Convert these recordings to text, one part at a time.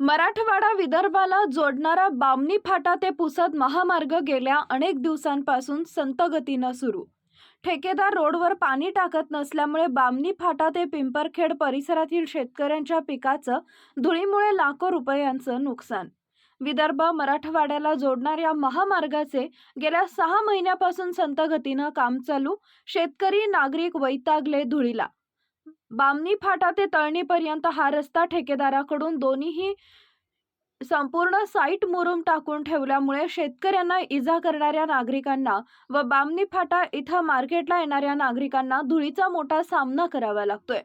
मराठवाडा विदर्भाला जोडणारा बामणी फाटा ते पुसद महामार्ग गेल्या अनेक दिवसांपासून संतगतीनं सुरू. ठेकेदार रोडवर पाणी टाकत नसल्यामुळे बामणी फाटा ते पिंपरखेड परिसरातील शेतकऱ्यांच्या पिकाचं धुळीमुळे लाखो रुपयांचं नुकसान. विदर्भ मराठवाड्याला जोडणाऱ्या महामार्गाचे गेल्या सहा महिन्यापासून संतगतीनं काम चालू. शेतकरी नागरिक वैतागले धुळीला. बामणी फाटा ते तळणीपर्यंत हा रस्ता ठेकेदाराकडून दोन्हीही संपूर्ण साईट मुरुम टाकून ठेवल्यामुळे शेतकऱ्यांना इजा करणाऱ्या नागरिकांना व बामणी फाटा इथं मार्केटला येणाऱ्या नागरिकांना धुळीचा मोठा सामना करावा लागतोय.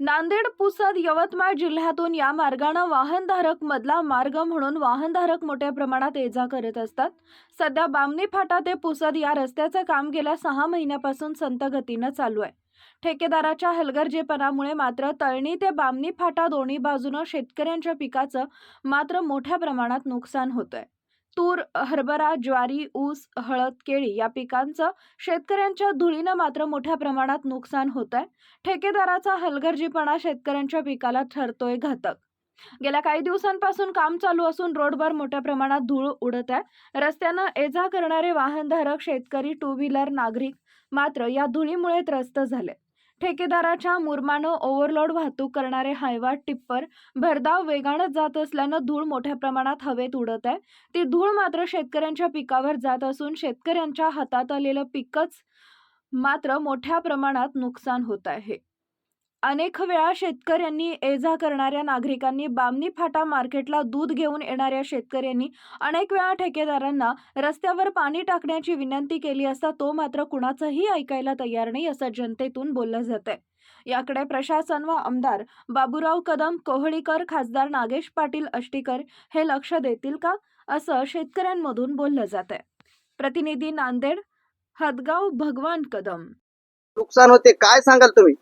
नांदेड पुसद यवतमाळ जिल्ह्यातून या मार्गानं वाहनधारक मधला मार्ग म्हणून वाहनधारक मोठ्या प्रमाणात ये जा करत असतात. सध्या बामणी फाटा ते पुसद या रस्त्याचं काम गेल्या सहा महिन्यापासून संत गतीनं चालू आहे. ठेकेदाराच्या हलगर्जेपणामुळे मात्र तळणी ते बामणी फाटा दोन्ही बाजूनं शेतकऱ्यांच्या पिकाचं मात्र मोठ्या प्रमाणात नुकसान होतंय. तूर हरभरा ज्वारी ऊस हळद केळी या पिकांचं शेतकऱ्यांच्या धुळीनं मात्र मोठ्या प्रमाणात नुकसान होत आहे ठेकेदाराचा हलगर्जीपणा शेतकऱ्यांच्या पिकाला ठरतोय घातक. गेल्या काही दिवसांपासून काम चालू असून रोडवर मोठ्या प्रमाणात धूळ उडत आहे. रस्त्यानं ये-जा करणारे वाहनधारक शेतकरी टू व्हीलर नागरिक मात्र या धुळीमुळे त्रस्त झाले. ठेकेदाराच्या मुरमानं ओव्हरलोड वाहतूक करणारे हायवा टिप्पर भरधाव वेगानं जात असल्यानं धूळ मोठ्या प्रमाणात हवेत उडत आहे. ती धूळ मात्र शेतकऱ्यांच्या पिकावर जात असून शेतकऱ्यांच्या हातात आलेलं पिकच मात्र मोठ्या प्रमाणात नुकसान होत आहे. अनेक वेळा शेतकऱ्यांनी ये जा करणाऱ्या नागरिकांनी बामणी फाटा मार्केटला दूध घेऊन येणाऱ्या शेतकऱ्यांनी अनेक वेळा ठेकेदारांना रस्त्यावर पाणी टाकण्याची विनंती केली असता तो मात्र कुणाचंही ऐकायला तयार नाही असं जनतेतून बोललं जातंय. याकडे प्रशासन व आमदार बाबूराव कदम कोहळीकर खासदार नागेश पाटील अष्टीकर हे लक्ष देतील का असं शेतकऱ्यांमधून बोललं जात आहे प्रतिनिधी नांदेड हदगाव भगवान कदम. नुकसान होते काय सांगाल तुम्ही?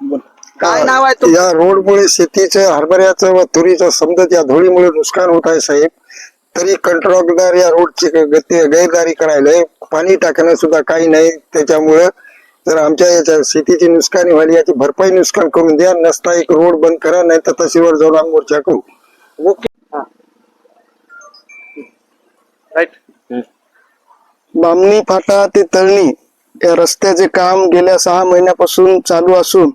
काय नाव आहे तुमचं? या रोडमुळे शेतीचं हरभऱ्याचं व तुरीचं समजा या धुळीमुळे नुकसान होत आहे साहेब. तरी कंट्रोलदार या रोडची गती गैरदारी करायला पाणी टाकणं सुद्धा काही नाही. त्याच्यामुळं जर आमच्या याच्या शेतीची नुकसानी झाली याची भरपाई नुकसान करून द्या. नसता एक रोड बंद करा नाही तर तहसीलवर जाऊन आम्ही मोर्चा करू. ओके. राईट बामणी फाटा ते तळणी या रस्त्याचे काम गेल्या सहा महिन्यापासून चालू असून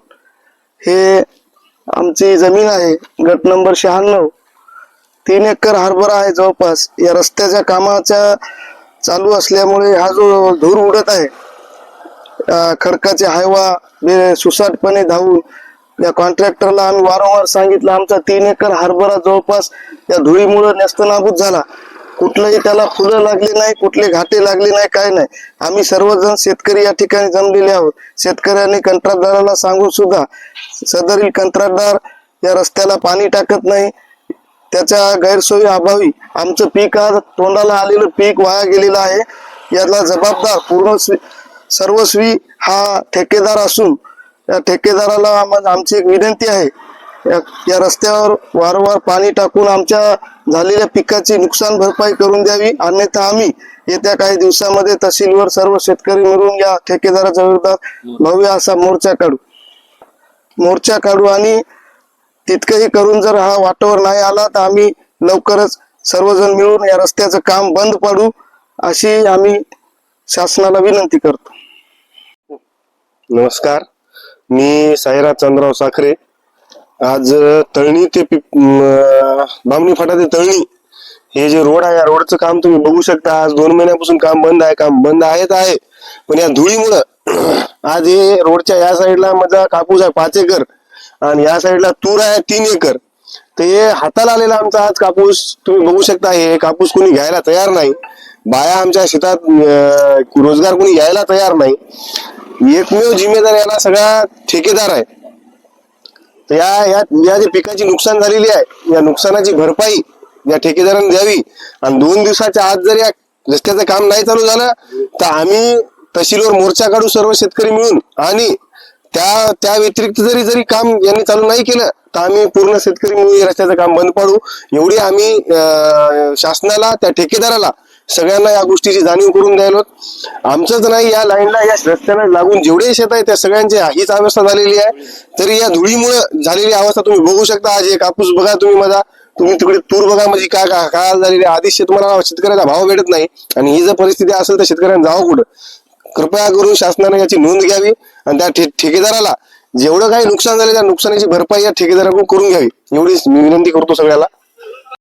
हे आमची जमीन आहे. गट नंबर शहाण्णव. तीन एकर हरभरा आहे जवळपास. या रस्त्याच्या कामाच्या चालू असल्यामुळे हा जो धूर उडत आहे खडकाचे हायवा सुसाटपणे धावून या कॉन्ट्रॅक्टरला आम्ही वारंवार सांगितलं आमचा तीन एकर हरभरा जवळपास या धुळीमुळे नेस्तनाबूत झाला. कुठलंही त्याला फुलं लागली नाही कुठले घाटे लागले नाही काय नाही. आम्ही सर्वजण शेतकरी या ठिकाणी जमलेले आहोत. शेतकऱ्यांनी कंत्राटदाराला सांगून सुद्धा सदरील कंत्राटदार या रस्त्याला पाणी टाकत नाही. त्याच्या गैरसोयी अभावी आमचं पीक आज तोंडाला आलेलं पीक वाया गेलेलं आहे. याला जबाबदार पूर्ण सर्वस्वी हा ठेकेदार असून या ठेकेदाराला आमची एक विनंती आहे. या या रस्त्यावर वारंवार पाणी टाकून आमच्या झालेल्या पिकाची नुकसान भरपाई करून द्यावी. अन्यथा आम्ही येत्या काही दिवसामध्ये तहसीलवर सर्व शेतकरी मिळून या ठेकेदाराच्या विरोधात भव्य असा मोर्चा काढू. मोर्चा काढू आणि तितकंही करून जर हा वाटावर नाही आला तर आम्ही लवकरच सर्वजण मिळून या रस्त्याचं काम बंद पाडू अशी आम्ही शासनाला विनंती करतो. नमस्कार. मी साईराज चंद्रराव साखरे आज तळणी ते पिप- बामणी फाटा ते तळणी हे जे रोड आहे या रोडचं काम तुम्ही बघू शकता. आज दोन महिन्यापासून काम बंद आहे काम बंद आहेच आहे. पण या धुळीमुळं आज हे रोडच्या या साईडला माझा कापूस आहे पाच एकर. आणि या साईडला तूर आहे तीन एकर. तर हे हाताला आलेला आमचा आज कापूस तुम्ही बघू शकता हे कापूस कोणी घ्यायला तयार नाही. बाया आमच्या शेतात रोजगार कोणी यायला तयार नाही. एकमेव जिम्मेदार याला सगळा ठेकेदार आहे. या या या जे पिकाची नुकसान झालेली आहे या नुकसानाची भरपाई या ठेकेदारांनी द्यावी. आणि दोन दिवसाच्या आत जर या रस्त्याचं काम नाही चालू झालं तर आम्ही तहसीलवर मोर्चा काढू सर्व शेतकरी मिळून. आणि त्या त्या व्यतिरिक्त जरी जरी काम यांनी चालू नाही केलं तर आम्ही पूर्ण शेतकरी मिळून रस्त्याचं काम बंद पाडू. एवढी आम्ही शासनाला त्या ठेकेदाराला सगळ्यांना या गोष्टीची जाणीव करून द्यायलो आमचंच नाही या लाईनला या रस्त्याला लागून जेवढे शेत आहे त्या सगळ्यांची हीच अवस्था झालेली आहे. तरी या धुळीमुळे झालेली अवस्था तुम्ही बघू शकता. आज हे कापूस बघा तुम्ही माझा. तुम्ही तिकडे तूर बघा म्हणजे काय काय झालेली आहे. आधीच शेतमालाला शेतकऱ्याचा भाव भेटत नाही. आणि ही जर परिस्थिती असेल तर शेतकऱ्यांना जावं कुठं? कृपया करून शासनाने याची नोंद घ्यावी आणि त्या ठेकेदाराला जेवढं काही नुकसान झालं त्या नुकसानीची भरपाई या ठेकेदाराकडून करून घ्यावी. एवढीच मी विनंती करतो सगळ्याला.